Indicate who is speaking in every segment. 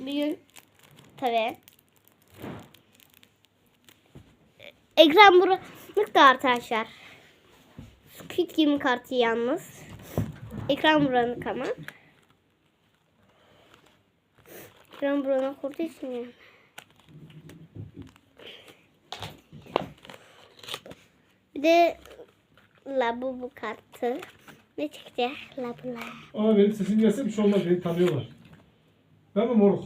Speaker 1: Bugün tabii ekran bulanık da arkadaşlar. Squid Game kartı yalnız. Ekran bulanık ama. Ekran bulanık olduğu için yani. Bir de Labubu kartı. Ne çıktı? Labubu.
Speaker 2: Ama benim sesim gelse bir şey olmaz. Beni tanıyorlar. Değil mi moruk?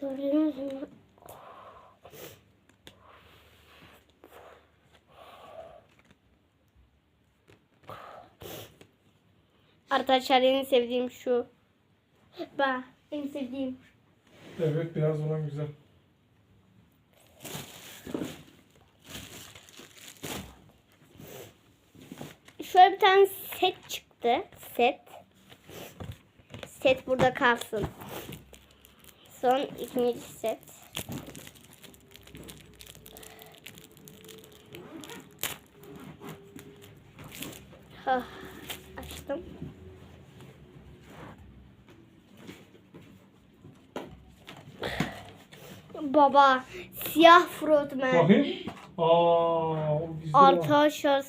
Speaker 1: Gördünüz mü? Arkadaşlar en sevdiğim şu. Bak en sevdiğim.
Speaker 2: Evet beyaz olan güzel.
Speaker 1: Şöyle bir tane set çıktı. Set. Set burada kalsın. Son ikinci set. Ah, açtım. Baba siyah frotman.
Speaker 2: Bakayım. Aa, o gizli olan.
Speaker 1: Arkadaşlar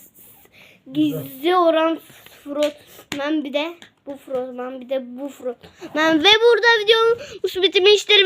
Speaker 1: gizli olan frotman bir de bu frotman bir de bu frotman ve burada videomuz bitmiştir.